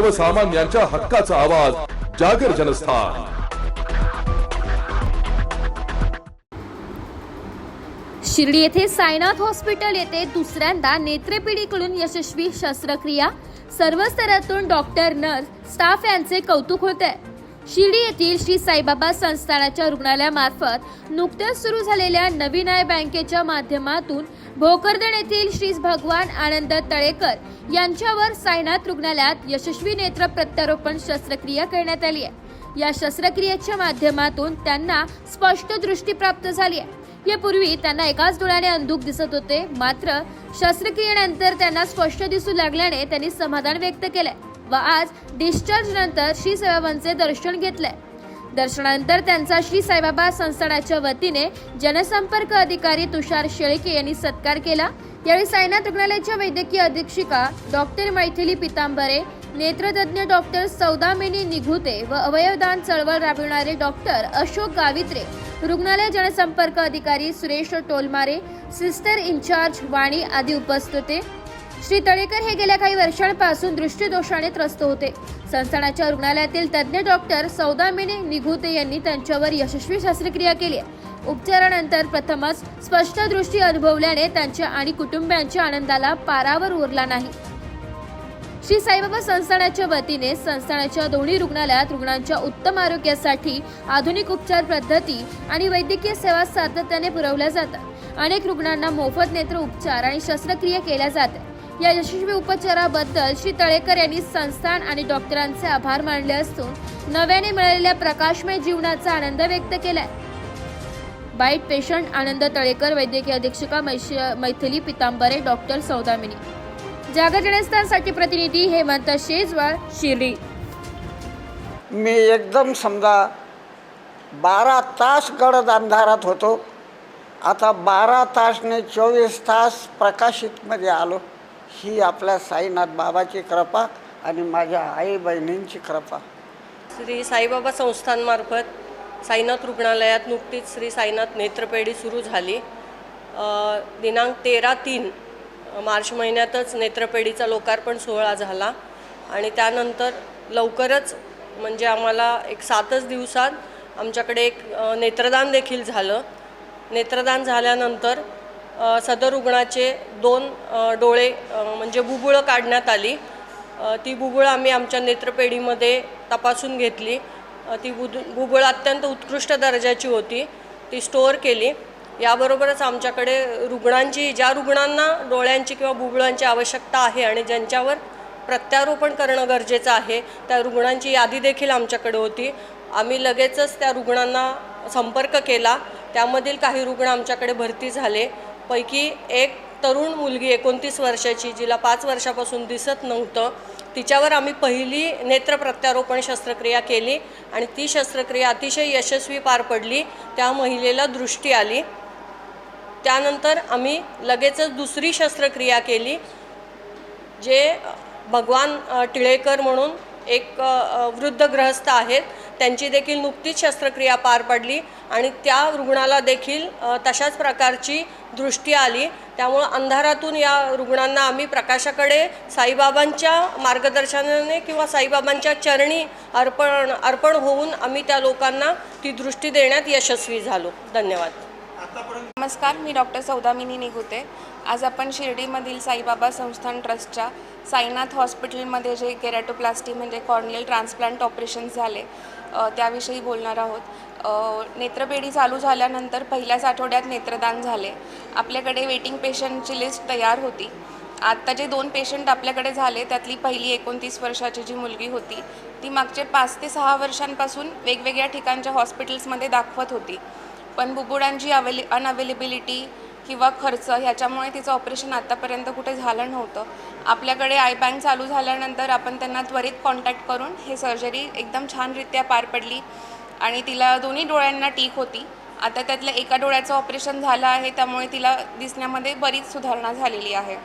सर्वसामान्यांच्या हक्काचा आवाज जागर जनस्थान. शिर्डी येथे साईनाथ हॉस्पिटल येथे दुसऱ्यांदा नेत्रपिढीकडून यशस्वी शस्त्रक्रिया. सर्व स्तरातून डॉक्टर नर्स स्टाफ यांचे कौतुक होते शिर्डी येथील श्री साईबाबा संस्थानाच्या रुग्णालयामार्फत नुकत्याच सुरू झालेल्या नवीन आय बँकेच्या माध्यमातून भोकरदन येथील श्री भगवान आनंद तळेकर यांच्यावर साईनाथ रुग्णालयात यशस्वी नेत्र प्रत्यारोपण शस्त्रक्रिया करण्यात आली आहे. या शस्त्रक्रियेच्या माध्यमातून त्यांना स्पष्ट दृष्टी प्राप्त झाली आहे. यापूर्वी त्यांना एकाच डोळ्याने अंधुक दिसत होते मात्र शस्त्रक्रियेनंतर त्यांना स्पष्ट दिसू लागल्याने त्यांनी समाधान व्यक्त केलंय. व आज डिस्चार्ज नंतर श्री साईबाबांचे दर्शन घेतले. दर्शनानंतर त्यांचा श्री साईबाबा संस्थानाच्या वतीने जनसंपर्क अधिकारी तुषार शेळके यांनी सत्कार केला. यावेळी साईनाथ रुग्णालयाच्या वैद्यकीय अधीक्षिका डॉक्टर मैथिली पितांबरे नेत्रतज्ञ डॉक्टर सौदामिनी निघुते व अवयवदान चळवळ राबविणारे डॉक्टर अशोक गावित्रे रुग्णालय जनसंपर्क अधिकारी सुरेश टोलमारे सिस्टर इन्चार्ज वाणी आदी उपस्थित होते. श्री तळेकर हे गेल्या काही वर्षांपासून दृष्टीदोषाने त्रस्त होते. संस्थानाच्या रुग्णालयातील तज्ज्ञ डॉक्टर सौदामिनी निघुते यांनी त्यांच्यावर यशस्वी शस्त्रक्रिया केली. उपचारानंतर प्रथमच स्पष्ट दृष्टी अनुभवल्याने त्यांच्या आणि कुटुंबियांच्या आनंदाला पारावर उरला नाही. श्री साईबाबा संस्थानाच्या वतीने संस्थानाच्या दोन्ही रुग्णालयात रुग्णांच्या उत्तम आरोग्यासाठी आधुनिक उपचार पद्धती आणि वैद्यकीय सेवा सातत्याने पुरवल्या जातात. अनेक रुग्णांना मोफत नेत्र उपचार आणि शस्त्रक्रिया केल्या जातात. या यशस्वी उपचाराबद्दल श्री तळेकर यांनी संस्थान आणि डॉक्टरांचे आभार मानले असून नव्याने मिळालेल्या प्रकाशमय जीवनाचा आनंद व्यक्त केलाय. बाईट पेशंट आनंद तळेकर वैद्यकीय अधीक्षिका मैश- मैथिली पितांबरे डॉक्टर सौदामिनी. जागर जनस्थानसाठी प्रतिनिधी हेमंत शेजवाळ शिर्डी. मी एकदम समजा बारा तास गडद अंधारात होतो. आता बारा तासने चोवीस तास प्रकाशितमध्ये आलो. ही आपल्या साईनाथ बाबाची कृपा आणि माझ्या आई बहिणींची कृपा. श्री साईबाबा संस्थांमार्फत साईनाथ रुग्णालयात नुकतीच श्री साईनाथ नेत्रपेढी सुरू झाली. दिनांक तेरा तीन मार्च महिन्यातच नेत्रपेढीचा लोकार्पण सोहळा झाला आणि त्यानंतर लवकरच म्हणजे आम्हाला एक सातच दिवसात आमच्याकडे एक नेत्रदान देखील झालं. नेत्रदान झाल्यानंतर सदर रुग्णाचे दोन डोळे म्हणजे बुबुळं काढण्यात आली. ती बुबुळं आम्ही आमच्या नेत्रपेढीमध्ये तपासून घेतली. ती बुद बुबुळ अत्यंत उत्कृष्ट दर्जाची होती. ती स्टोअर केली. याबरोबरच आमच्याकडे रुग्णांची ज्या रुग्णांना डोळ्यांची किंवा बुबुळांची आवश्यकता आहे आणि ज्यांच्यावर प्रत्यारोपण करणं गरजेचं आहे त्या रुग्णांची यादी देखील आमच्याकडे होती. आम्ही लगेचच त्या रुग्णांना संपर्क केला. त्यामधील काही रुग्ण आमच्याकडे भरती झाले. पैकी एक तरुण मुलगी एकोणतीस वर्षाची जिला पाच वर्षापासून दिसत नव्हतं तिच्यावर आम्ही पहिली नेत्र प्रत्यारोपण शस्त्रक्रिया केली आणि ती शस्त्रक्रिया अतिशय यशस्वी पार पडली. त्या महिलेला दृष्टी आली. त्यानंतर आम्ही लगेचच दुसरी शस्त्रक्रिया केली जे भगवान टिळेकर म्हणून एक वृद्ध ग्रहस्थ आहेत. त्यांची देखील नुकतीच शस्त्रक्रिया पार पडली आणि त्या रुग्णाला देखील तशाच प्रकारची दृष्टी आली. त्यामुळं अंधारातून या रुग्णांना आम्ही प्रकाशाकडे साईबाबांच्या मार्गदर्शनाने किंवा साईबाबांच्या चरणी अर्पण अर्पण होऊन आम्ही त्या लोकांना ती दृष्टी देण्यात यशस्वी झालो. धन्यवाद. नमस्कार मी डॉक्टर सौदामिनी निघूते आज आपण शिर्डीमधील साईबाबा संस्थान ट्रस्टच्या साईनाथ हॉस्पिटलमध्ये जे केरॅटोप्लास्टी म्हणजे कॉर्नियल ट्रान्सप्लांट ऑपरेशन झाले त्याविषयी बोलणार आहोत. नेत्रपेढी चालू झाल्यानंतर पहिल्याच आठवड्यात नेत्रदान झाले. आपल्याकडे वेटिंग पेशंटची लिस्ट तयार होती. आत्ता जे दोन पेशंट आपल्याकडे झाले त्यातली पहिली एकोणतीस वर्षाची जी मुलगी होती ती मागचे पाच ते सहा वर्षांपासून वेगवेगळ्या ठिकाणच्या हॉस्पिटल्समध्ये दाखवत होती. पण बुबुडांची अवेले अनअवेलेबिलिटी किंवा खर्च ह्याच्यामुळे तिचं ऑपरेशन आत्तापर्यंत कुठे झालं नव्हतं. आपल्याकडे आय बँक चालू झाल्यानंतर आपण त्यांना त्वरित कॉन्टॅक्ट करून हे सर्जरी एकदम छानरित्या पार पडली आणि तिला दोन्ही डोळ्यांना टीक होती. आता त्यातल्या एका डोळ्याचं ऑपरेशन झालं आहे त्यामुळे तिला दिसण्यामध्ये बरीच सुधारणा झालेली आहे.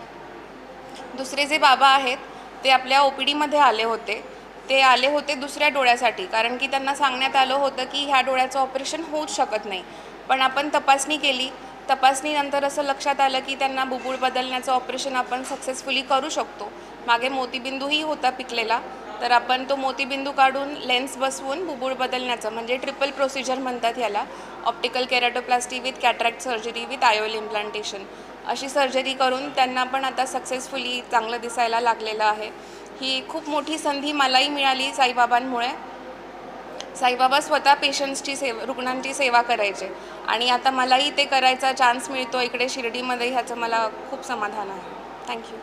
दुसरे जे बाबा आहेत ते आपल्या ओ पी डीमध्ये आले होते. ते आले होते दुसऱ्या डोळ्यासाठी कारण की त्यांना सांगण्यात आलं होतं की ह्या डोळ्याचं ऑपरेशन होऊच शकत नाही. पण आपण तपासणी केली तपासणीनंतर असं लक्षात आलं की त्यांना बुबुळ बदलण्याचं ऑपरेशन आपण सक्सेसफुली करू शकतो. मागे मोतीबिंदूही होता पिकलेला. तर आपण तो मोतीबिंदू काढून लेन्स बसवून बुबुळ बदलण्याचं म्हणजे ट्रिपल प्रोसिजर म्हणतात ह्याला optical keratoplasty with cataract surgery with IOL implantation अशी सर्जरी करून त्यांना पण आता सक्सेसफुली चांगलं दिसायला लागलेलं आहे. ही खूप मोठी संधी मलाही मिळाली साईबाबांमुळे. साईबाबा स्वतः पेशंट्सची सेवा रुग्णांची सेवा करायचे. आणि आता मलाही ते करायचा चान्स मिळतो इकडे शिर्डीमध्ये ह्याचं मला खूप समाधान आहे. थँक्यू